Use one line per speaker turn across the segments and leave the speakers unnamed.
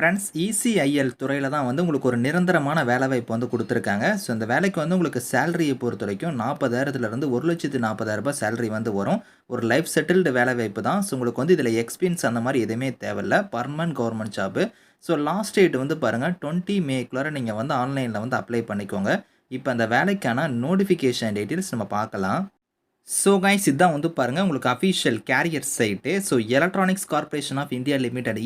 Friends ECIL துறையில் தான் வந்து உங்களுக்கு ஒரு நிரந்தரமான வேலைவாய்ப்பு வந்து கொடுத்துருக்காங்க. ஸோ இந்த வேலைக்கு வந்து உங்களுக்கு சேலரியை பொறுத்த வரைக்கும் நாற்பதாயிரத்துலேருந்து ஒரு லட்சத்து நாற்பதாயிரரூபா சேலரி வந்து வரும். ஒரு லைஃப் செட்டில்டு வேலைவாய்ப்பு தான். ஸோ உங்களுக்கு வந்து இதில் எக்ஸ்பீரியன்ஸ் அந்த மாதிரி எதுவுமே தேவையில்ல. Permanent government job so last date வந்து பாருங்கள் டுவெண்ட்டி மேக்குள்ளார நீங்கள் வந்து ஆன்லைனில் வந்து அப்ளை பண்ணிக்கோங்க. இப்போ அந்த வேலைக்கான நோட்டிஃபிகேஷன் டீட்டெயில்ஸ் நம்ம பார்க்கலாம். ஸோ கைஸ் இதுதான் வந்து பாருங்கள் உங்களுக்கு official career site so electronics corporation of India limited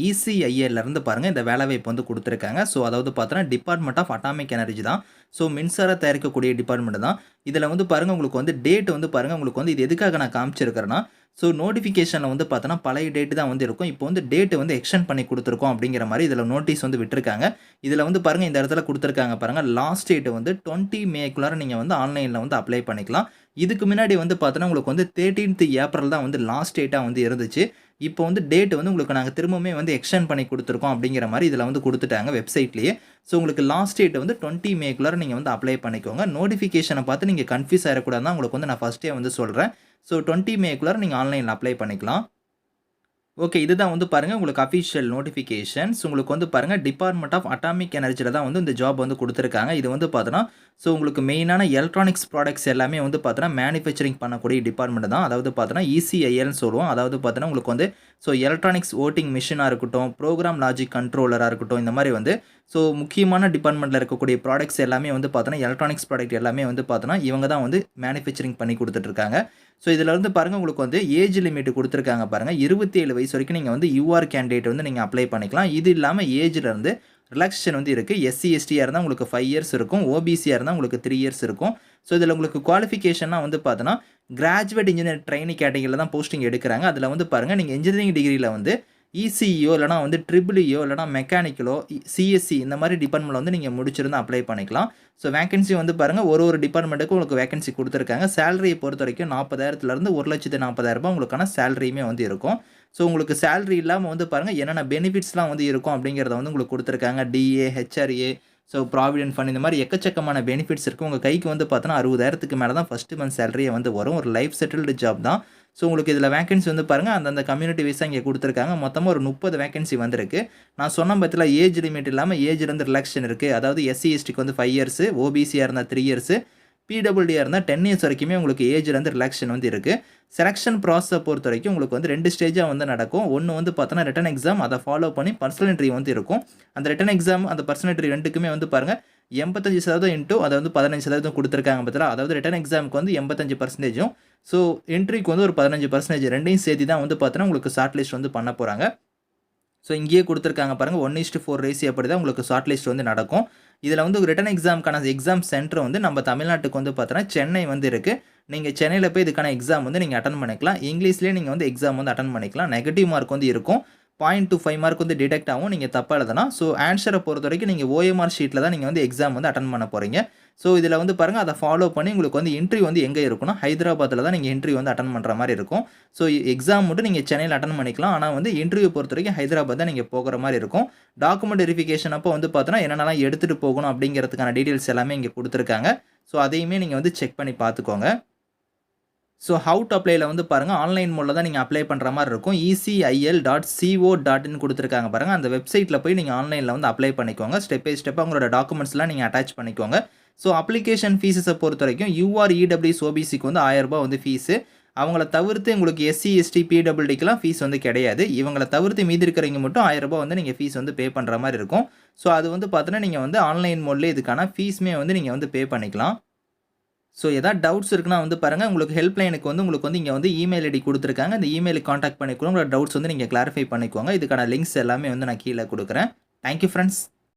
இருந்து பாருங்கள் இந்த வேலைவாய்ப்பு வந்து கொடுத்துருக்காங்க. ஸோ அதாவது பார்த்தோன்னா டிபார்ட்மெண்ட் ஆஃப் அட்டாமிக் எனர்ஜி தான். ஸோ மின்சாரம் தயாரிக்கக்கூடிய டிபார்ட்மெண்ட் தான். இதில் வந்து பாருங்கள் உங்களுக்கு வந்து டேட் வந்து பாருங்கள் உங்களுக்கு வந்து இது எதுக்காக நான் காமிச்சிருக்கிறேன்னா ஸோ நோட்டிஃபிகேஷனில் வந்து பார்த்தோன்னா பழைய டேட்டு தான் வந்து இருக்கும். இப்போ வந்து டேட்டு வந்து எக்ஸ்டெண்ட் பண்ணி கொடுத்துருக்கோம் அப்படிங்கிற மாதிரி இதில் நோட்டீஸ் வந்து விட்டுருக்காங்க. இதில் வந்து பாருங்கள் இந்த இடத்துல கொடுத்துருக்காங்க பாருங்கள் லாஸ்ட் டேட்டு வந்து டுவெண்ட்டி மேக்குள்ளார நீங்கள் வந்து ஆன்லைனில் வந்து அப்ளை பண்ணிக்கலாம். இதுக்கு முன்னாடி வந்து பார்த்தோன்னா உங்களுக்கு வந்து தேர்ட்டீன்த் ஏப்ரல் தான் வந்து லாஸ்ட் டேட்டாக வந்து இருந்துச்சு. இப்போ வந்து டேட் வந்து உங்களுக்கு நாங்கள் திரும்பவுமே வந்து எக்ஸ்டெண்ட் பண்ணி கொடுத்துருக்கோம் அப்படிங்கிற மாதிரி இதில் வந்து கொடுத்துட்டாங்க வெப்சைட்லேயே ஸோ உங்களுக்கு லாஸ்ட் டேட் வந்து டுவெண்ட்டி மேக்குள்ளார நீங்கள் வந்து அப்ளை பண்ணிக்கோங்க. நோட்டிஃபிகேஷனை பார்த்து நீங்கள் கன்ஃபியூஸ் ஆகிடக்கூடாது உங்களுக்கு வந்து நான் ஃபஸ்ட்டே வந்து சொல்கிறேன் ஸோ டுவெண்ட்டி மேக்குள்ளார நீங்கள் ஆன்லைனில் அப்ளை பண்ணிக்கலாம். ஓகே இதுதான் வந்து பாருங்கள் உங்களுக்கு அஃபிஷியல் நோட்டிஃபிகேஷன்ஸ் உங்களுக்கு வந்து பாருங்கள் டிபார்ட்மெண்ட் ஆஃப் அட்டாமிக் எனர்ஜியில் தான் வந்து இந்த ஜாப் வந்து கொடுத்துருக்காங்க. இது வந்து பார்த்தோன்னா ஸோ உங்களுக்கு மெயினான எலக்ட்ரானிக்ஸ் ப்ராடக்ட்ஸ் எல்லாமே வந்து பார்த்தோன்னா மேனுஃபேக்சரிங் பண்ணக்கூடிய டிபார்ட்மெண்ட் தான். அதாவது பார்த்தோன்னா இசிஐஎல்னு சொல்லுவோம். அதாவது பார்த்தோன்னா உங்களுக்கு வந்து ஸோ எலக்ட்ரானிக்ஸ் ஓட்டிங் மிஷினாக இருக்கட்டும் ப்ரோக்ராம் லாஜிக் கண்ட்ரோலராக இருக்கட்டும் இந்த மாதிரி வந்து ஸோ முக்கியமான டிபார்ட்மெண்ட்டில் இருக்கக்கூடிய ப்ராடக்ட்ஸ் எல்லாமே வந்து பார்த்தோன்னா எலக்ட்ரானிக்ஸ் ப்ராடக்ட் எல்லாமே வந்து பார்த்தோன்னா இவங்க தான் வந்து மேனுஃபேக்சரிங் பண்ணி கொடுத்துட்ருக்காங்க. ஸோ இதில் வந்து பாருங்கள் உங்களுக்கு வந்து ஏஜ் லிமிட் கொடுத்துருக்காங்க பாருங்கள் இருபத்தி ஏழு வயசு வரைக்கும் நீங்கள் வந்து யூஆர் கேண்டிடேட் வந்து நீங்கள் அப்ளை பண்ணிக்கலாம். இது இல்லாமல் ஏஜ்லேருந்து ரிலாக்ஸேஷன் வந்து இருக்குது எஸ்சி எஸ்டியாக இருந்தால் உங்களுக்கு ஃபைவ் இயர்ஸ் இருக்கும். ஓபிசியாக இருந்தால் உங்களுக்கு த்ரீ இயர்ஸ் இருக்கும். ஸோ இதில் உங்களுக்கு குவாலிஃபிகேஷனாக வந்து பார்த்தோன்னா கிராஜுவேட் இன்ஜினியர் ட்ரைனிங் கேட்டகரியில் தான் போஸ்டிங் எடுக்கிறாங்க. அதில் வந்து பாருங்கள் நீங்கள் இன்ஜினியரிங் டிகிரியில் வந்து இசிஇயோ இல்லைனா வந்து ட்ரிபிளியோ e இல்லைனா மெக்கானிக்கலோ சிஎஸ்சி இந்த மாதிரி டிபார்ட்மெண்ட்டில் வந்து நீங்கள் முடிச்சிருந்தா அப்ளை பண்ணிக்கலாம். ஸோ வேகன்சி வந்து பாருங்கள் ஒரு ஒரு டிபார்ட்மெண்ட்டுக்கும் உங்களுக்கு வேகன்சி கொடுத்துருக்காங்க. சேலரியை பொறுத்த வரைக்கும் நாற்பதாயிரத்துலேருந்து ஒரு லட்சத்து நாற்பதாயிரரூபா உங்களுக்கான சேலரியுமே வந்து இருக்கும். ஸோ உங்களுக்கு சேலரி இல்லாமல் வந்து பாருங்கள் என்னென்ன பெனிஃபிட்ஸ்லாம் வந்து இருக்கும் அப்படிங்கிறத வந்து உங்களுக்கு கொடுத்துருக்காங்க. DA HRA so provident fund இந்த மாதிரி எக்கச்சக்கமான பெனிஃபிட்ஸ் இருக்குது உங்கள் கைக்கு வந்து பார்த்தோன்னா அறுபதாயிரத்துக்கு மேலே தான் ஃபஸ்ட்டு மந்த் சேலரியே வந்து வரும். ஒரு லைஃப் செட்டில்டு ஜாப் தான். ஸோ உங்களுக்கு இதில் வேகன்சி வந்து பாருங்கள் அந்தந்த கம்யூனிட்டி வைஸாக இங்கே கொடுத்துருக்காங்க. மொத்தமாக ஒரு முப்பது வேகன்சி வந்திருக்கு. நான் சொன்ன பற்றில ஏஜ் லிமிட் இல்லாமல் ஏஜ்லேருந்து ரிலாக்ஷன் இருக்குது அதாவது எஸ்சி எஸ்டிக்கு வந்து ஃபைவ் இயர்ஸு ஓபிசியாக இருந்தால் த்ரீ இயர்ஸு பிடபிள்யூடியாக இருந்தால் டென் இயர்ஸ் வரைக்குமே உங்களுக்கு ஏஜ்லேருந்து ரிலாக்ஷன் வந்து இருக்குது செலெக்ஷன் ப்ராசஸை பொறுத்த வரைக்கும் உங்களுக்கு வந்து ரெண்டு ஸ்டேஜாக வந்து நடக்கும். ஒன்று வந்து பார்த்தோன்னா ரிட்டன் எக்ஸாம் அதை ஃபாலோ பண்ணி பர்சனல் இன்ட்ரி வந்து இருக்கும். அந்த ரிட்டன் எக்ஸாம் அந்த பர்சனல் இன்ட்ரி ரெண்டுக்குமே வந்து பாருங்கள் எண்பத்தஞ்சு சதவீதம் இன்ட்டு அதை வந்து பதினஞ்சு சதவீதம் கொடுத்துருக்காங்க பார்த்தா அதாவது ரிட்டன் எக்ஸாமுக்கு வந்து எண்பத்தஞ்சு பர்சன்டேஜும் ஸோ என்ட்ரிக்கு வந்து ஒரு பதினஞ்சு பர்சன்டேஜ் ரெண்டையும் சேர்த்து தான் வந்து பார்த்தோன்னா உங்களுக்கு ஷார்ட் லிஸ்ட் வந்து பண்ண போகிறாங்க ஸோ இங்கேயே கொடுத்துருக்காங்க பாருங்கள் ஒன் இஸ்ட்டு ஃபோர் ரேசி அப்படி தான் உங்களுக்கு ஷார்ட் லிஸ்ட் வந்து நடக்கும். இதில் வந்து ரிட்டன் எக்ஸாமுக்கான எக்ஸாம் சென்டர் வந்து நம்ம தமிழ்நாட்டுக்கு வந்து பார்த்தோன்னா சென்னை வந்து இருக்குது நீங்கள் சென்னையில் போய் இதுக்கான எக்ஸாம் வந்து நீங்கள் அட்டன் பண்ணிக்கலாம். இங்கிலீஷ்லேயே நீங்கள் வந்து எக்ஸாம் வந்து அட்டன் பண்ணிக்கலாம். நெகட்டிவ் மார்க் வந்து இருக்கும். பாயிண்ட் டூ ஃபைவ் மார்க் வந்து டிடெக்ட் ஆகும். நீங்கள் தப்பாக எழுதுனா ஸோ ஆன்சரை பொறுத்த வரைக்கும் நீங்கள் ஓஎம்ஆர் ஷீட்டில் தான் நீங்கள் வந்து எக்ஸாம் வந்து அட்டன் பண்ண போகிறீங்க ஸோ இதில் வந்து பாருங்கள் அதை ஃபாலோ பண்ணி உங்களுக்கு வந்து இன்ட்ரிவ் வந்து எங்கே இருக்குன்னா ஹைதராபாத்தில் தான் நீங்கள் இன்ட்ரிவ் வந்து அட்டன் பண்ணுற மாதிரி இருக்கும். ஸோ எக்ஸாம் மட்டும் நீங்கள் சென்னையில் அட்டன் பண்ணிக்கலாம். ஆனால் வந்து இன்டர்வியூ பொறுத்த வரைக்கும் ஹைதராபாத் தான் நீங்கள் போகிற மாதிரி இருக்கும். டாக்குமெண்ட் வெரிஃபிகேஷன் அப்போ வந்து பார்த்தோன்னா என்னென்னலாம் எடுத்துகிட்டு போகணும் அப்படிங்கிறதுக்கான டீட்டெயில்ஸ் எல்லாமே இங்கே கொடுத்துருக்காங்க. ஸோ அதையுமே நீங்கள் வந்து செக் பண்ணி பார்த்துக்கோங்க. ஸோ ஹவு டு அப்ளைல வந்து பாருங்கள் ஆன்லைன் மூலம் தான் நீங்கள் அப்ளை பண்ணுற மாதிரி இருக்கும். இசிஐஎல் டாட் சிஓ டாட்னு கொடுத்துருக்காங்க பாருங்கள் அந்த வெப்சைட்டில் போய் நீங்கள் ஆன்லைனில் வந்து அப்ளை பண்ணிக்கோங்க. ஸ்டெப் பை ஸ்டெப்பாக உங்களோட டாக்குமெண்ட்ஸ்லாம் நீங்கள் அட்டாச் பண்ணிக்கோங்க. ஸோ அப்ளிகேஷன் ஃபீஸஸை பொறுத்த வரைக்கும் யூஆர் இடபிள்யூஸ் ஓபிசிக்கு வந்து ஆயிரரூபா வந்து ஃபீஸு அவங்கள தவிர்த்து உங்களுக்கு எஸ்சி எஸ்டி பிடபிள்டிக்கெலாம் ஃபீஸ் வந்து கிடையாது. இவங்களை தவிர்த்து மீதி இருக்கிறவங்க மட்டும் ஆயிரரூபா வந்து நீங்கள் ஃபீஸ் வந்து பே பண்ணுற மாதிரி இருக்கும். ஸோ அது வந்து பார்த்தோன்னா நீங்கள் வந்து ஆன்லைன் மோட்லேயே இதுக்கான ஃபீஸுமே வந்து நீங்கள் வந்து பே பண்ணிக்கலாம். ஸோ எதாவது டவுட்ஸ் இருக்குன்னா வந்து பாருங்கள் உங்களுக்கு ஹெல்ப் லைனுக்கு வந்து உங்களுக்கு வந்து இங்கே வந்து இமெயில் ஐடி கொடுத்துருக்காங்க. அந்த இமெயிலுக்கு காண்டாக்ட் பண்ணிக்கணும் உங்களோட டவுட்ஸ் வந்து நீங்கள் கிளாரிஃபை பண்ணிக்கோங்க. இதுக்கான லிங்க்ஸ் எல்லாமே வந்து நான் கீழே கொடுக்குறேன். Thank you friends